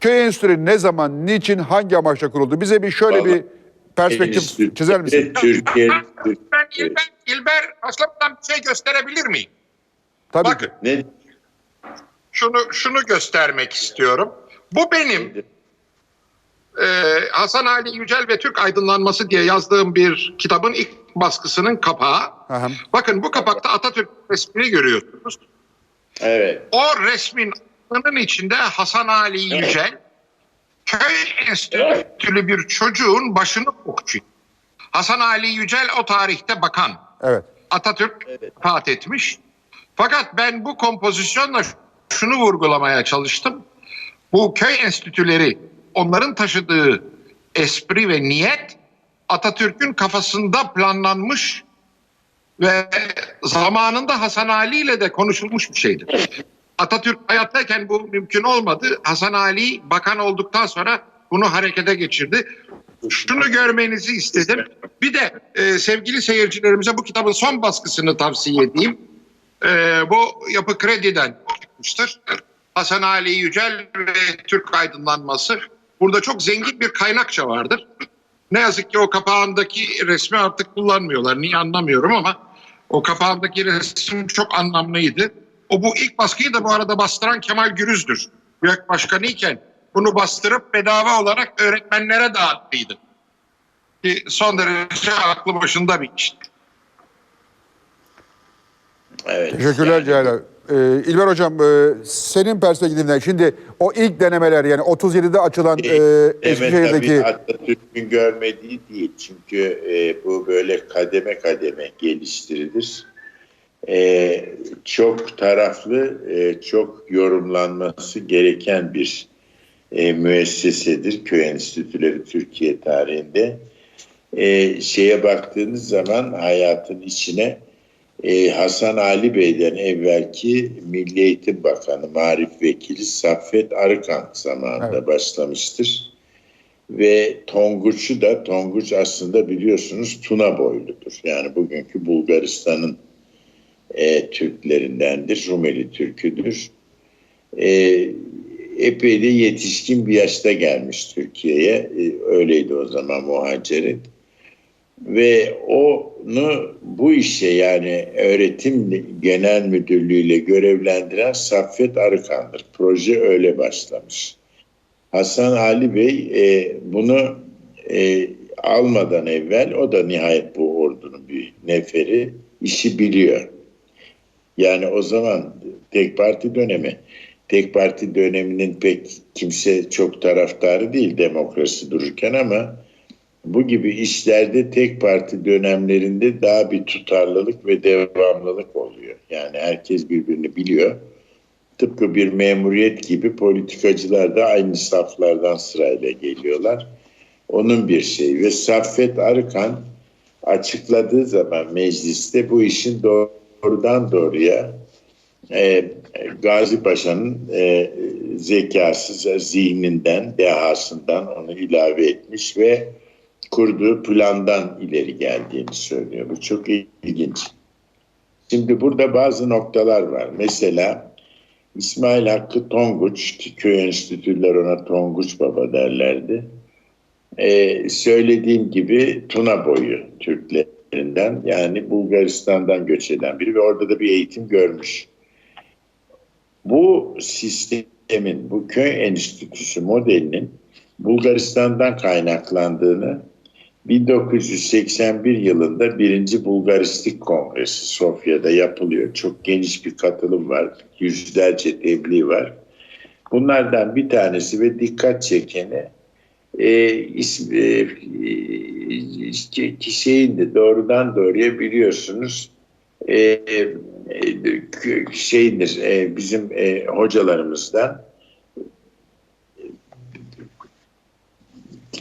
Köy enstitüleri ne zaman, niçin, hangi amaçla kuruldu? Bize bir şöyle bir perspektif Enstitü çizer misin? Türkiye, Ben İlber, İlber Aslan'dan bir şey gösterebilir miyim? Tabii. Bakın ne şunu şunu göstermek istiyorum. Bu benim e, Hasan Ali Yücel ve Türk Aydınlanması diye yazdığım bir kitabın ilk baskısının kapağı. Aha. Bakın bu kapakta Atatürk resmini görüyorsunuz. evet O resmin altının içinde Hasan Ali Yücel köy enstitülü bir çocuğun başını okşuyor. Hasan Ali Yücel o tarihte bakan. Evet. Atatürk vefat etmiş. Fakat ben bu kompozisyonla şunu vurgulamaya çalıştım. Bu köy enstitüleri onların taşıdığı espri ve niyet Atatürk'ün kafasında planlanmış ve zamanında Hasan Ali ile de konuşulmuş bir şeydir. Atatürk hayattayken bu mümkün olmadı. Hasan Ali bakan olduktan sonra bunu harekete geçirdi. Şunu görmenizi istedim. Bir de e, sevgili seyircilerimize bu kitabın son baskısını tavsiye edeyim. E, bu Yapı Kredi'den çıkmıştır. Hasan Ali Yücel ve Türk Aydınlanması. Burada çok zengin bir kaynakça vardır. Ne yazık ki o kapağındaki resmi artık kullanmıyorlar. Niye anlamıyorum ama o kapağındaki resim çok anlamlıydı. O bu ilk baskıyı da bu arada bastıran Kemal Gürüz'dür. YÖK Başkanı iken bunu bastırıp bedava olarak öğretmenlere dağıttıydı. Ki son derece aklı başında bir iş. evet Teşekkürler Yani Ceylan. Ee, İlber Hocam e, senin perspektifinden şimdi o ilk denemeler yani 37'de açılan e, Evet Eskişehir'deki tabii Atatürk'ün görmediği değil. Çünkü e, bu böyle kademe kademe geliştirilir. E, çok taraflı, e, çok yorumlanması gereken bir e, müessesedir köy enstitüleri Türkiye tarihinde. E, şeye baktığınız zaman hayatın içine e, Hasan Ali Bey'den evvelki Milli Eğitim Bakanı, Marif Vekili Saffet Arıkan zamanında Evet. başlamıştır. Ve Tonguç'u da, Tonguç aslında biliyorsunuz Tuna boyludur. Yani bugünkü Bulgaristan'ın e, Türklerindendir, Rumeli Türküdür. E, epey de yetişkin bir yaşta gelmiş Türkiye'ye. E, öyleydi o zaman muhacirin ve onu bu işe yani öğretim genel müdürlüğüyle görevlendiren Saffet Arıkan'dır. Proje öyle başlamış. Hasan Ali Bey e, bunu e, almadan evvel o da nihayet bu ordunun bir neferi işi biliyor. Yani o zaman tek parti dönemi. Tek parti döneminin pek kimse çok taraftarı değil demokrasi dururken ama bu gibi işlerde tek parti dönemlerinde daha bir tutarlılık ve devamlılık oluyor. Yani herkes birbirini biliyor. Tıpkı bir memuriyet gibi politikacılar da aynı saflardan sırayla geliyorlar. Onun bir şeyi ve Saffet Arıkan açıkladığı zaman mecliste bu işin doğrudan doğruya e, Gazi Paşa'nın e, zekası, zihninden, dehasından onu ilave etmiş ve kurduğu plandan ileri geldiğini söylüyor. Bu çok ilginç. Şimdi burada bazı noktalar var. Mesela İsmail Hakkı Tonguç, ki köy enstitüler ona Tonguç Baba derlerdi. Ee, söylediğim gibi Tuna boyu Türklerinden yani Bulgaristan'dan göç eden biri ve orada da bir eğitim görmüş. Bu sistemin, bu köy enstitüsü modelinin Bulgaristan'dan kaynaklandığını 1981 yılında birinci Bulgaristik Kongresi Sofya'da yapılıyor. Çok geniş bir katılım var. Yüzlerce tebliğ var. Bunlardan bir tanesi ve dikkat çekeni e, e, e, de doğrudan doğruya biliyorsunuz e, e, şeydir e, bizim e, hocalarımızdan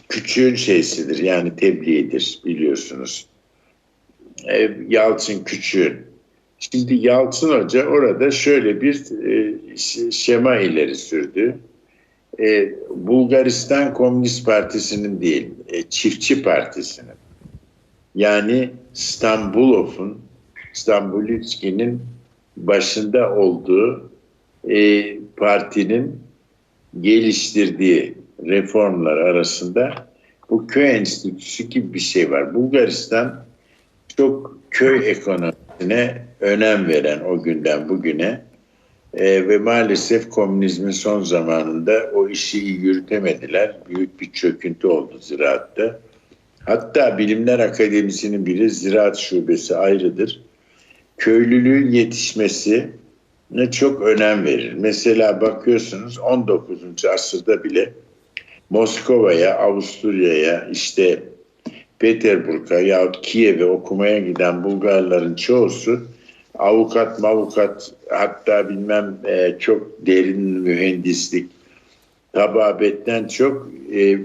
küçüğün şeysidir yani tebliğidir biliyorsunuz. E, Yalçın küçüğün. Şimdi Yalçın Hoca orada şöyle bir e, şema ileri sürdü. E, Bulgaristan Komünist Partisi'nin değil, e, Çiftçi Partisi'nin. Yani Stambulov'un, Stambulitski'nin başında olduğu e, partinin geliştirdiği reformlar arasında bu köy enstitüsü gibi bir şey var. Bulgaristan çok köy ekonomisine önem veren o günden bugüne e, ve maalesef komünizmin son zamanında o işi yürütemediler. Büyük bir çöküntü oldu ziraatta. Hatta Bilimler Akademisi'nin bile ziraat şubesi ayrıdır. Köylülüğün yetişmesi ne çok önem verir. Mesela bakıyorsunuz 19. asırda bile Moskova'ya, Avusturya'ya, işte Peterburg'a yahut Kiev'e okumaya giden Bulgarların çoğusu avukat, mavukat hatta bilmem e, çok derin mühendislik, tababetten çok e,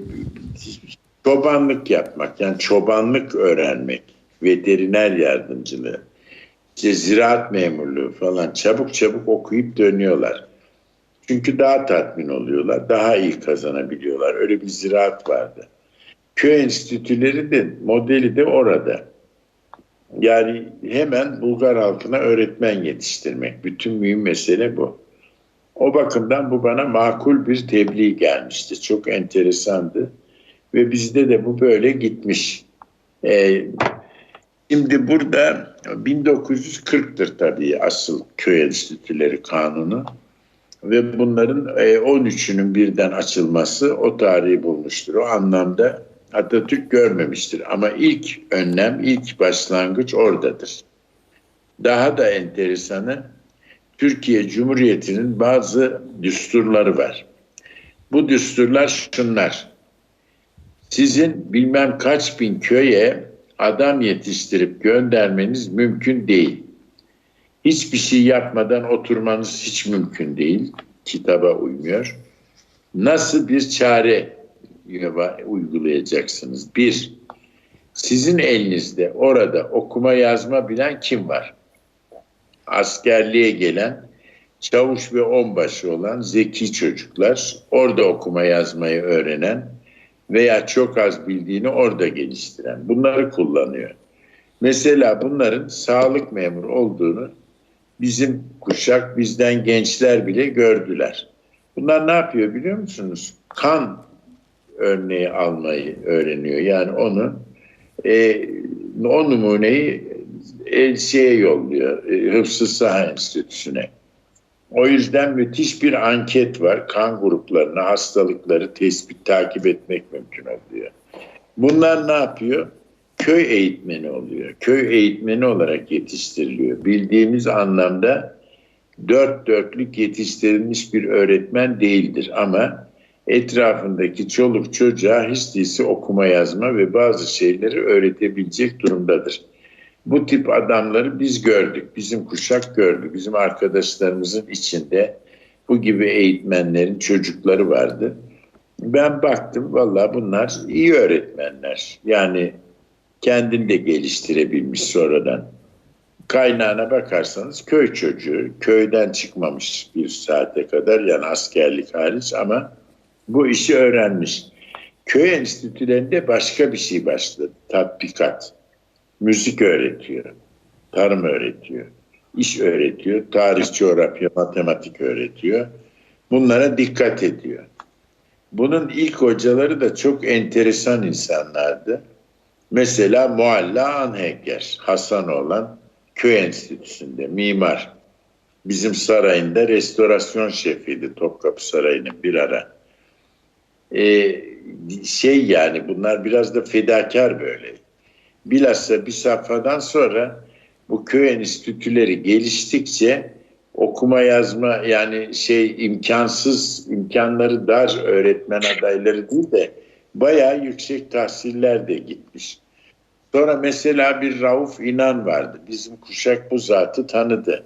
çobanlık yapmak, yani çobanlık öğrenmek, veteriner yardımcılığı, işte ziraat memurluğu falan çabuk çabuk okuyup dönüyorlar. Çünkü daha tatmin oluyorlar, daha iyi kazanabiliyorlar. Öyle bir ziraat vardı. Köy enstitüleri de modeli de orada. Yani hemen Bulgar halkına öğretmen yetiştirmek. Bütün mühim mesele bu. O bakımdan bu bana makul bir tebliğ gelmişti. Çok enteresandı. Ve bizde de bu böyle gitmiş. Ee, şimdi burada 1940'tır tabii asıl köy enstitüleri kanunu. Ve bunların e, 13'ünün birden açılması o tarihi bulmuştur. O anlamda Atatürk görmemiştir. Ama ilk önlem, ilk başlangıç oradadır. Daha da enteresanı Türkiye Cumhuriyeti'nin bazı düsturları var. Bu düsturlar şunlar. Sizin bilmem kaç bin köye adam yetiştirip göndermeniz mümkün değil. Hiçbir şey yapmadan oturmanız hiç mümkün değil. Kitaba uymuyor. Nasıl bir çare uygulayacaksınız? Bir, sizin elinizde orada okuma yazma bilen kim var? Askerliğe gelen çavuş ve onbaşı olan zeki çocuklar, orada okuma yazmayı öğrenen veya çok az bildiğini orada geliştiren. Bunları kullanıyor. Mesela bunların sağlık memuru olduğunu bizim kuşak, bizden gençler bile gördüler. Bunlar ne yapıyor biliyor musunuz? Kan örneği almayı öğreniyor. Yani onu e, o numuneyi e, şeye yolluyor. E, Hıfzı Saha Enstitüsü'ne. O yüzden müthiş bir anket var. Kan gruplarını, hastalıkları tespit, takip etmek mümkün oluyor. Bunlar ne yapıyor? Köy eğitmeni oluyor. Köy eğitmeni olarak yetiştiriliyor. Bildiğimiz anlamda dört dörtlük yetiştirilmiş bir öğretmen değildir ama etrafındaki çoluk çocuğa hiç değilse okuma yazma ve bazı şeyleri öğretebilecek durumdadır. Bu tip adamları biz gördük, bizim kuşak gördü, bizim arkadaşlarımızın içinde bu gibi eğitmenlerin çocukları vardı. Ben baktım valla bunlar iyi öğretmenler. Yani kendini de geliştirebilmiş sonradan. Kaynağına bakarsanız köy çocuğu, köyden çıkmamış bir saate kadar yani askerlik hariç ama bu işi öğrenmiş. Köy enstitülerinde başka bir şey başladı. Tatbikat. Müzik öğretiyor. Tarım öğretiyor. iş öğretiyor. Tarih, coğrafya, matematik öğretiyor. Bunlara dikkat ediyor. Bunun ilk hocaları da çok enteresan insanlardı. Mesela Mualla Anheger, Hasan olan köy enstitüsünde mimar. Bizim sarayında restorasyon şefiydi Topkapı Sarayı'nın bir ara e, şey yani bunlar biraz da fedakar böyle. Bilhassa bir safhadan sonra bu köy enstitüleri geliştikçe okuma yazma yani şey imkansız imkanları dar öğretmen adayları değil de bayağı yüksek tahsiller de gitmiş. Sonra mesela bir Rauf İnan vardı. Bizim kuşak bu zatı tanıdı.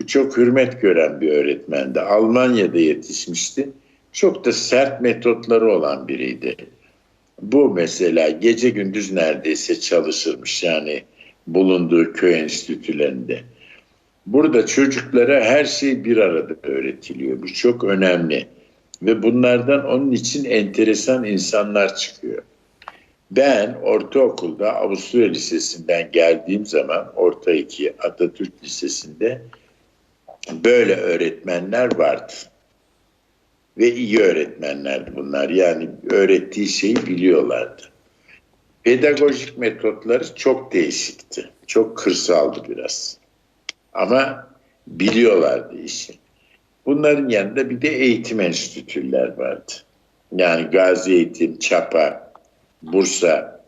Bu çok hürmet gören bir öğretmendi. Almanya'da yetişmişti çok da sert metotları olan biriydi. Bu mesela gece gündüz neredeyse çalışırmış yani bulunduğu köy enstitülerinde. Burada çocuklara her şey bir arada öğretiliyor. Bu çok önemli. Ve bunlardan onun için enteresan insanlar çıkıyor. Ben ortaokulda Avusturya Lisesi'nden geldiğim zaman orta iki Atatürk Lisesi'nde böyle öğretmenler vardı. Ve iyi öğretmenlerdi bunlar. Yani öğrettiği şeyi biliyorlardı. Pedagojik metotları çok değişikti. Çok kırsaldı biraz. Ama biliyorlardı işi. Bunların yanında bir de eğitim enstitüler vardı. Yani Gazi Eğitim, Çapa, Bursa,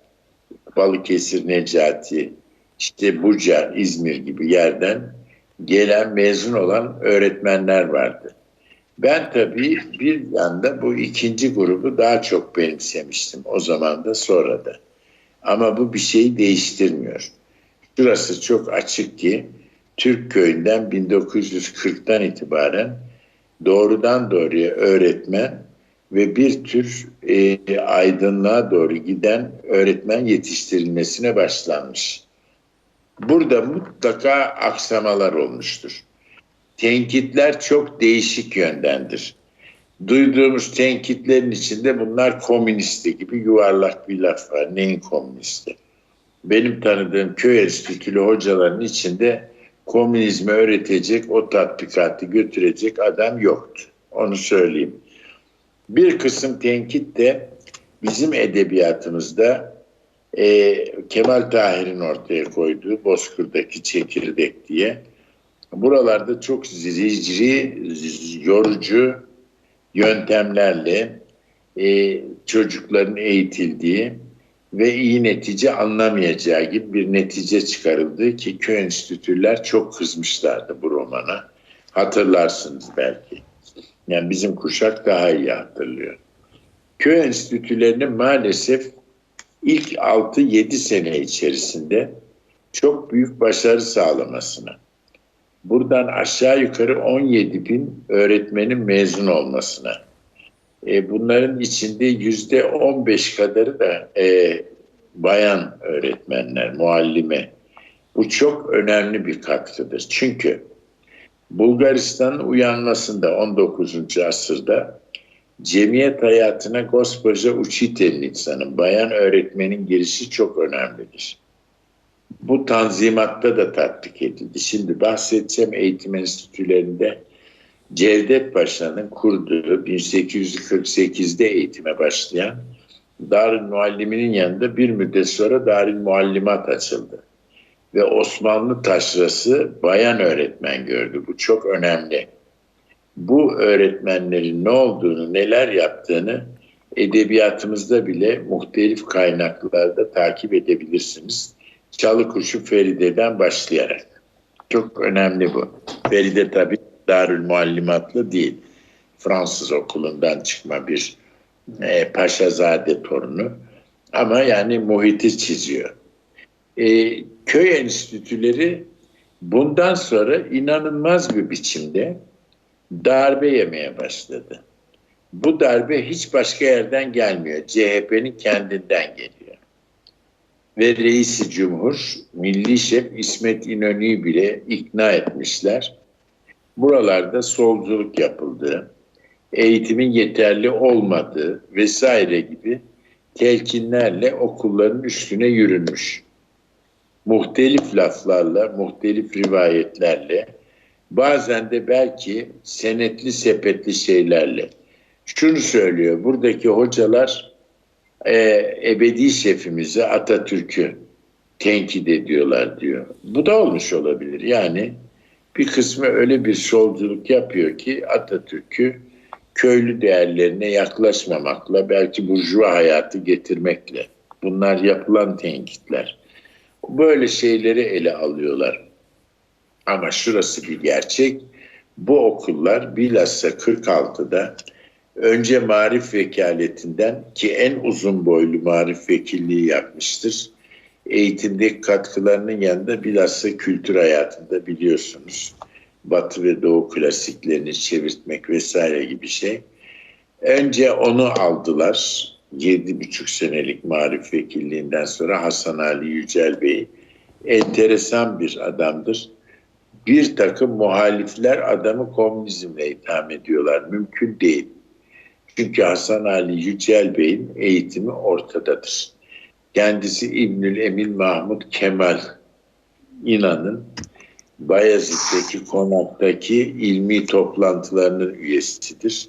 Balıkesir, Necati, işte Buca, İzmir gibi yerden gelen mezun olan öğretmenler vardı. Ben tabii bir yanda bu ikinci grubu daha çok benimsemiştim o zaman da sonra da. Ama bu bir şeyi değiştirmiyor. Şurası çok açık ki Türk köyünden 1940'tan itibaren doğrudan doğruya öğretmen ve bir tür e, aydınlığa doğru giden öğretmen yetiştirilmesine başlanmış. Burada mutlaka aksamalar olmuştur. Tenkitler çok değişik yöndendir. Duyduğumuz tenkitlerin içinde bunlar komünisti gibi yuvarlak bir laf var. Neyin komünisti? Benim tanıdığım köy enstitülü hocaların içinde komünizmi öğretecek, o tatbikatı götürecek adam yoktu. Onu söyleyeyim. Bir kısım tenkit de bizim edebiyatımızda e, Kemal Tahir'in ortaya koyduğu Bozkır'daki çekirdek diye buralarda çok zicri, yorucu yöntemlerle e, çocukların eğitildiği ve iyi netice anlamayacağı gibi bir netice çıkarıldı ki köy enstitüler çok kızmışlardı bu romana. Hatırlarsınız belki. Yani bizim kuşak daha iyi hatırlıyor. Köy enstitülerinin maalesef ilk 6-7 sene içerisinde çok büyük başarı sağlamasına, buradan aşağı yukarı 17 bin öğretmenin mezun olmasına, e, bunların içinde yüzde 15 kadarı da e, bayan öğretmenler, muallime. Bu çok önemli bir katkıdır. Çünkü Bulgaristan'ın uyanmasında 19. asırda cemiyet hayatına gospođa učitelnica'nın, bayan öğretmenin girişi çok önemlidir. Bu tanzimatta da tatbik edildi. Şimdi bahsedeceğim eğitim enstitülerinde Cevdet Paşa'nın kurduğu 1848'de eğitime başlayan Darül Mualliminin yanında bir müddet sonra Darül Muallimat açıldı. Ve Osmanlı taşrası bayan öğretmen gördü. Bu çok önemli. Bu öğretmenlerin ne olduğunu, neler yaptığını edebiyatımızda bile muhtelif kaynaklarda takip edebilirsiniz. Çalıkuşu Feride'den başlayarak. Çok önemli bu. Feride tabii Darül Muallimatlı değil. Fransız okulundan çıkma bir e, paşazade torunu. Ama yani muhiti çiziyor. E, köy enstitüleri bundan sonra inanılmaz bir biçimde darbe yemeye başladı. Bu darbe hiç başka yerden gelmiyor. CHP'nin kendinden geliyor. Ve reisi cumhur, milli şef İsmet İnönü'yü bile ikna etmişler. Buralarda solculuk yapıldı, eğitimin yeterli olmadığı vesaire gibi telkinlerle okulların üstüne yürünmüş. Muhtelif laflarla, muhtelif rivayetlerle, bazen de belki senetli sepetli şeylerle. Şunu söylüyor, buradaki hocalar e, ebedi şefimizi Atatürk'ü tenkit ediyorlar diyor. Bu da olmuş olabilir. Yani bir kısmı öyle bir solculuk yapıyor ki Atatürk'ü köylü değerlerine yaklaşmamakla, belki burjuva hayatı getirmekle. Bunlar yapılan tenkitler. Böyle şeyleri ele alıyorlar. Ama şurası bir gerçek. Bu okullar bilhassa 46'da önce marif vekaletinden ki en uzun boylu marif vekilliği yapmıştır. Eğitimdeki katkılarının yanında bilhassa kültür hayatında biliyorsunuz. Batı ve Doğu klasiklerini çevirtmek vesaire gibi şey. Önce onu aldılar. Yedi buçuk senelik marif vekilliğinden sonra Hasan Ali Yücel Bey enteresan bir adamdır. Bir takım muhalifler adamı komünizmle itham ediyorlar. Mümkün değil. Çünkü Hasan Ali Yücel Bey'in eğitimi ortadadır. Kendisi İbnül Emin Mahmut Kemal İnan'ın Bayezid'deki konaktaki ilmi toplantılarının üyesidir.